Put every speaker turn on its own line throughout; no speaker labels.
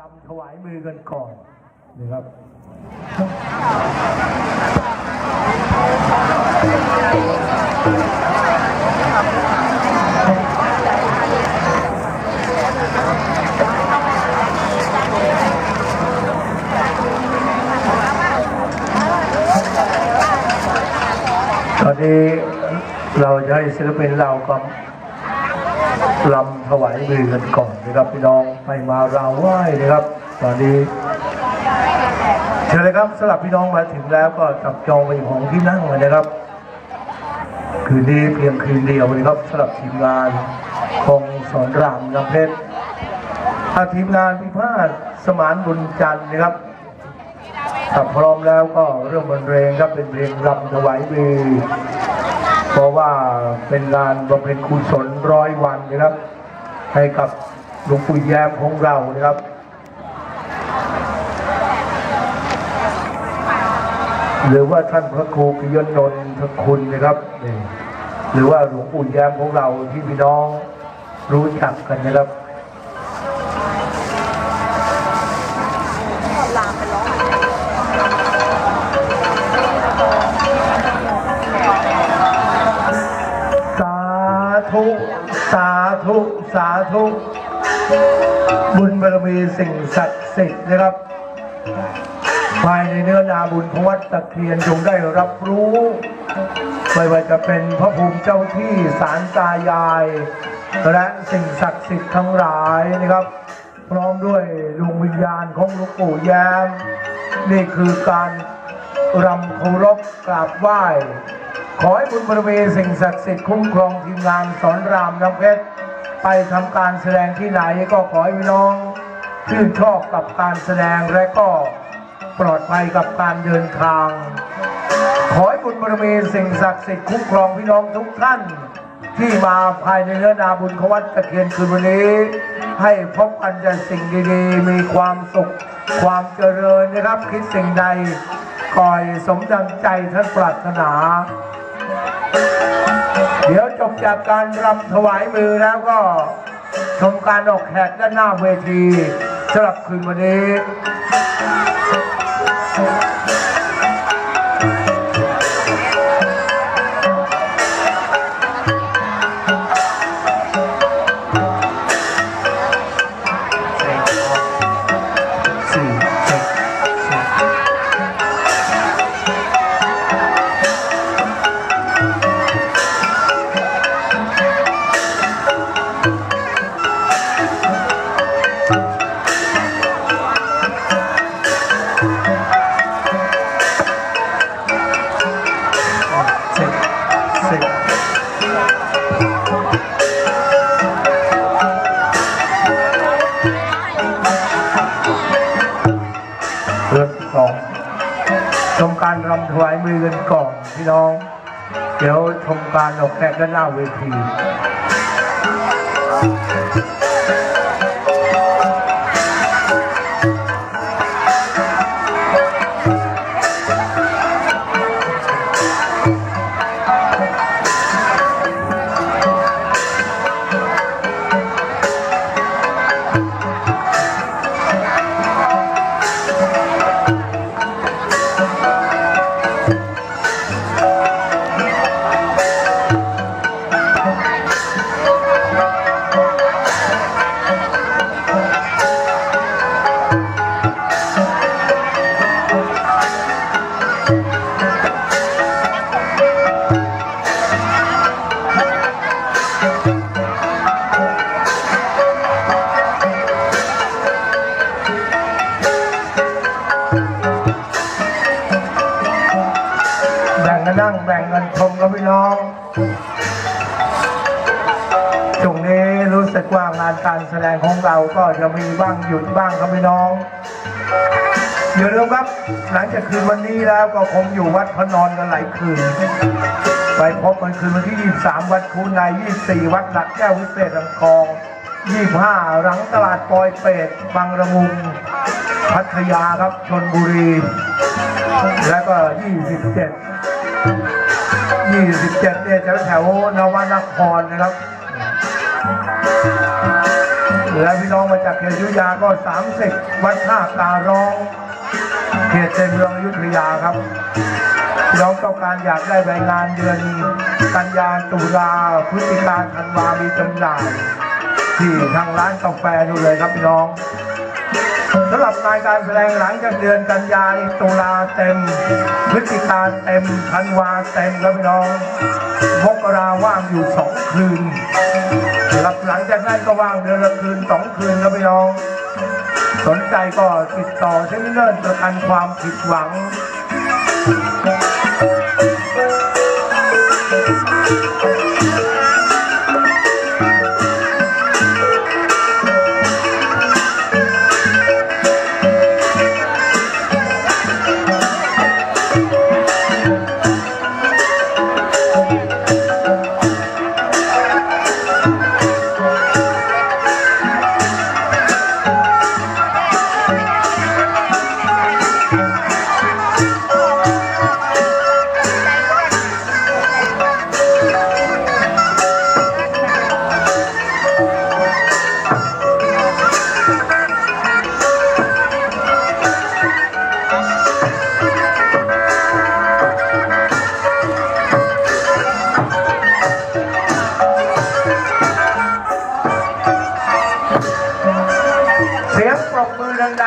รำถวายมือกันก่อนนะครับตอนนี้เราจะให้ศิลปินเราก็ รำถวายมือกันก่อนนะครับพี่น้องไปมาราวไหว้นะครับ ตอนนี้เชิญเลยครับสำหรับพี่น้องมาถึงแล้วก็จับจองไปของที่นั่งเลยนะครับ คืนนี้เพียงคืนเดียวนะครับสำหรับทีมงานของสอนรามน้ำเพชรถ้าทีมงานพิพาทสมานบุญจันทร์นะครับถ้าพร้อมแล้วก็เริ่มบรรเลงครับเป็นเพลงรำถวายมือ เพราะว่าเป็นงานบำเพ็ญกุศลร้อยวันนะครับ ให้กับหลวงปู่แย้มของเรานะครับหรือว่าท่านพระครูพิยนนทคุณนะครับนี่หรือว่าหลวงปู่แย้มของเราที่พี่น้องรู้จักกันนะครับ ธุ บุญบารมีสิ่งศักดิ์สิทธิ์นะครับ ภายในเนื้อนาบุญของวัดตะเคียนจงได้รับรู้ไม่ว่าจะเป็นพระภูมิเจ้าที่สารตายาย และสิ่งศักดิ์สิทธิ์ทั้งหลายนะครับ พร้อมด้วยดวงวิญญาณของหลวงปู่แย้ม นี่คือการรำเคารพกราบไหว้ขอให้บุญบารมีสิ่งศักดิ์สิทธิ์คุ้มครองทีมงานสอนรามน้ำเพชร ไปทำการแสดงที่ไหนก็ขอให้พี่น้องชื่นชอบกับการแสดงและก็ปลอดภัยกับการเดินทาง ขอให้บุญบารมีสิ่งศักดิ์สิทธิ์คุ้มครองพี่น้องทุกท่าน ที่มาภายในเนื้อนาบุญขวัดตะเคียนคืนวันนี้ ให้พบกันแต่สิ่งดีๆ มีความสุข ความเจริญนะครับคิดสิ่งใดคอยสมดังใจท่านปรารถนา เดี๋ยวจบจากการรำถวายมือแล้วก็ชมการออกแขกด้านหน้าเวทีสำหรับคืนวันนี้ เรื่องสองชมการรำถวายมือกันก่อนพี่น้อง เดี๋ยวชมการออกแขกด้านหน้าเวที กันนั่งแบ่งกันชมครับพี่น้องช่วงนี้รู้สึกว่างานการแสดงของเราก็จะมีบ้างหยุดบ้างครับพี่น้องอย่าลืมครับ หลังจากคืนวันนี้แล้วก็คงอยู่วัดพระนอนกันหลายคืน ไปพบกันคืนวันที่ 23 วัดคูนาย24 วัดหลักแก้ววิเศษรังทอง25 หลังตลาดปอยเป็ดบางระมุง พัทยาครับชนบุรี แล้วก็ 27 27เนี่ยแถวแถวนวนครนะครับ และพี่น้องมาจากเขตยุยาก็ 30 วัดท่าการ้องเขตในเมืองอยุธยาครับพี่น้องต้องการอยากได้ใบงานเดือนกันยาตุลาพฤศจิกาธันวามีจำหน่ายที่ทางร้านกาแฟนู่นเลยครับพี่น้อง สำหรับรายการแสดงหลังจากเดือนกันยานี่ตุลาเต็ม พฤศจิกาเต็มธันวาเต็มครับพี่น้องมกราว่างอยู่สองคืนครับหลังจากนั้นก็ว่างเดือนละคืนสองคืนครับพี่น้อง สนใจก็ติดต่อเซมิเนอร์ประกันความผิดหวัง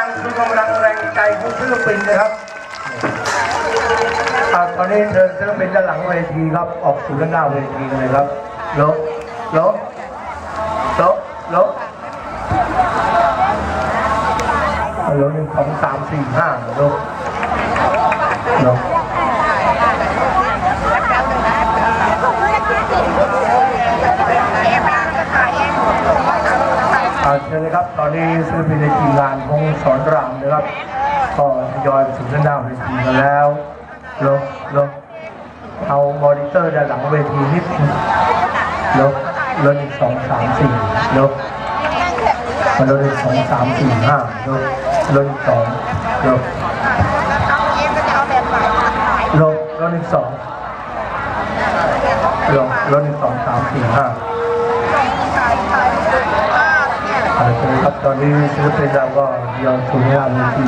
งๆคือกำลังแรงใจของศิลปินนะครับตอนนี้เดินศิลปินด้านหลังเวทีครับ ออกสู่ด้านหน้าเวทีเลยครับลบลบลบลบลหนึ่งสองสามสี่ห้าลบลบ เชิญเลยครับ ตอนนี้ศิลปินในทีมงานของสอนรามนะครับ ก็ทยอยไปสู่ด้านหน้าเวทีกันแล้วลโลบเอามอนิเตอร์ด้านหลังเวทีนิดนึงลบลดอีกสองสามสี่ลบมาลดอีกสองสามสี่ห้าลบลดอีกสองลบลบลดอีกสองลบลดอีกสองสามสี่ห้า ครับตอนนี้ศิลปินเราก็ยอมสู่หน้าเวที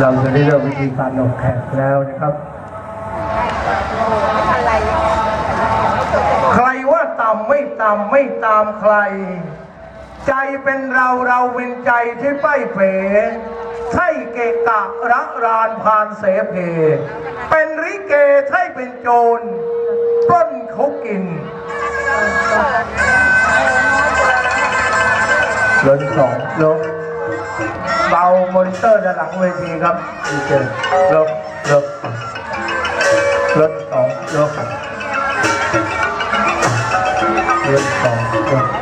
เราจะได้เริ่มวิธีการออกแขกแล้วนะครับ ใครว่าต่ำไม่ต่ำไม่ตามใคร ใจเป็นเราเราเป็นใจที่ไปเผใช่เกะกะระรานพานเสเพ เป็นริเกใช่เป็นโจรปล้นเขากิน ลนสองลบเบามอนิเตอร์ด้านหลังเวทีครับดีเจลบลบลบสองลบลบสองลบ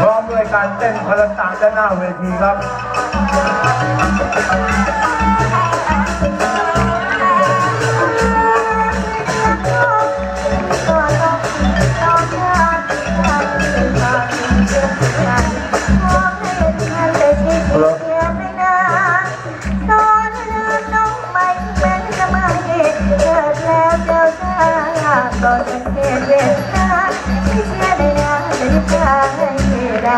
พร้อมด้วยการเต้นพลังต่างด้านหน้าเวทีครับ
ตอน หน้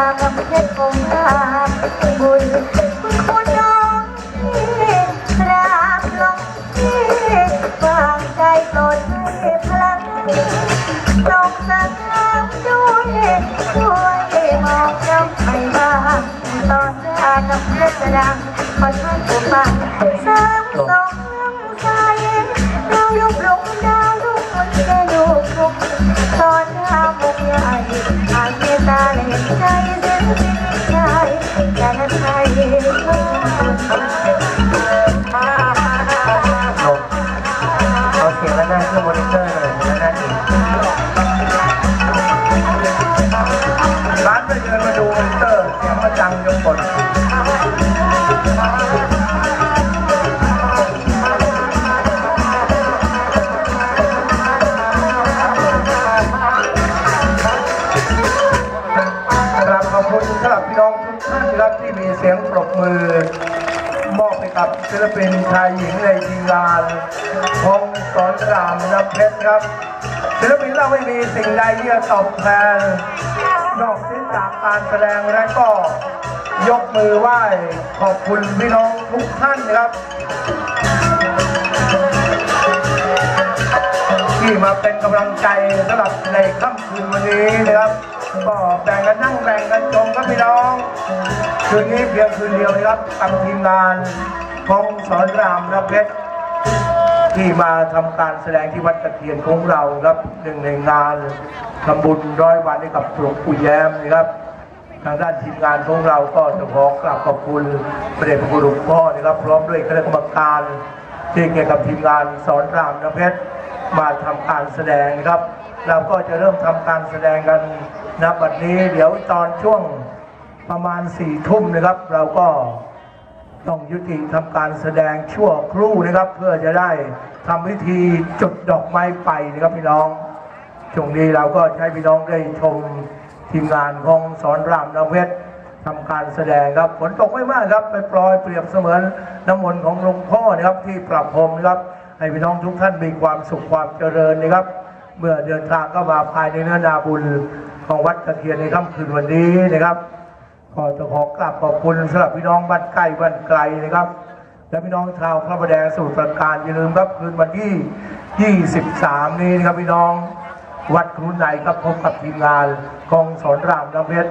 ากำเพชรคงหาบุญคุณน้องที่ราบลงที่วางใจโปรดให้พลังลงสนามด้วยช่วยมองน้ำไปบ้างตอนหน้ากำเพชรดังขอท่านผู้ฟังสามสองเรื่อง เอาเสีย
งแล้วน้าเพื่อมอนิเตอร์เลยแล้วน้าอีกร้านไปเดินมาดูมอนิเตอร์เสียงมันดังจนปวด ศิลปินชายหญิงในทีมงานพงสอนรามนับเพชรครับ ศิลปินเราไม่มีสิ่งใดที่จะตอบแทนนอกจากการแสดงและก็ยกมือไหว้ขอบคุณพี่น้องทุกท่านนะครับ ที่มาเป็นกำลังใจสำหรับในค่ำคืนวันนี้นะครับก็แบ่งกันนั่งแบ่งกันชมครับพี่น้อง คืนนี้เพียงคืนเดียวนะครับกับทีมงาน ของสอนรามนะเพชรที่มาทำการแสดงที่วัดตะเคียนของเราครับหนึ่งในงานทำบุญร้อยวันให้กับหลวงปู่แย้มนะครับทางด้านทีมงานของเราก็จะขอกราบขอบคุณพระเดชพระคุณหลวงพ่อนะครับ พร้อมด้วยคณะกรรมการที่เกี่ยวกับทีมงานสอนรามน้ำเพชรมาทำการแสดงนะครับ เราก็จะเริ่มทำการแสดงกันณบัดนี้ เดี๋ยวตอนช่วงประมาณสี่ทุ่มนะครับ เราก็ ต้องยุติทำการแสดงชั่วครู่นะครับ เพื่อจะได้ทำพิธีจุดดอกไม้ไฟนะครับพี่น้องช่วงนี้เราก็ใช้พี่น้องได้ชมทีมงานของสอนรามนเพชรทำการแสดงครับฝนตกไม่มากครับ ไปปล่อยเปรียบเสมือนน้ำมนต์ของหลวงพ่อนะครับที่ประพรมครับให้พี่น้องทุกท่านมีความสุขความเจริญนะครับ เมื่อเดินทางเข้ามาภายในเนื้อนาบุญของวัดตะเคียนในค่ำคืนวันนี้นะครับ ก็จะขอกราบขอบคุณสำหรับพี่น้องบ้านใกล้บ้านไกลนะครับ และพี่น้องชาวพระประแดงสมุทรปราการอย่าลืมครับคืนวันที่ 23 นี้นะครับพี่น้องวัดครุในครับพบกับทีมงานกองสอนรามน้ำเพชร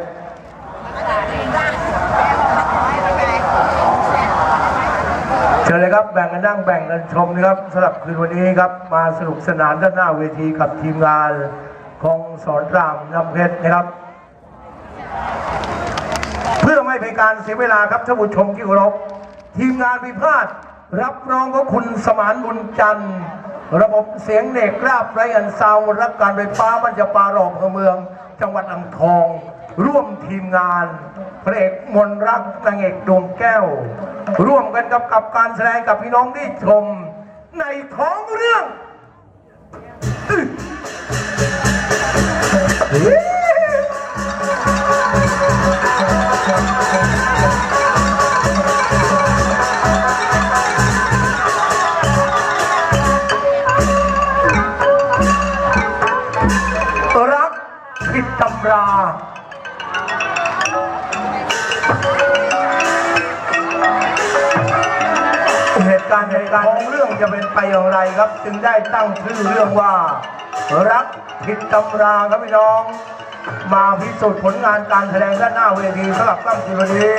เชิญเลยครับแบ่งกันนั่งแบ่งกันชมนะครับสำหรับคืนวันนี้ครับมาสนุกสนานด้านหน้าเวทีกับทีมงานของสอนรามน้ำเพชรนะครับ ไม่เป็นการเสียเวลาครับท่านผู้ชมที่เคารพทีมงานพิพาทรับรองว่าคุณสมานบุญจันทร์ ระบบเสียงเด็กราบไรอันซาวด์รักการไฟฟ้าบรรจปารอบอำเภอเมือง จังหวัดอ่างทอง ร่วมทีมงานพระเอกมนรักนางเอกดวงแก้ว ร่วมกันกับกับการแสดงกับพี่น้องที่ชม ในท้องเรื่องำราเหตุการณ์เหตุการณ์ของเรื่องจะเป็นไปอย่างไรครับ จึงได้ตั้งชื่อเรื่องว่า รักผิดตำราครับพี่น้อง มาพิสูจน์ผลงานการแสดงด้านหน้าเวทีสำหรับค่ำคืนวันนี้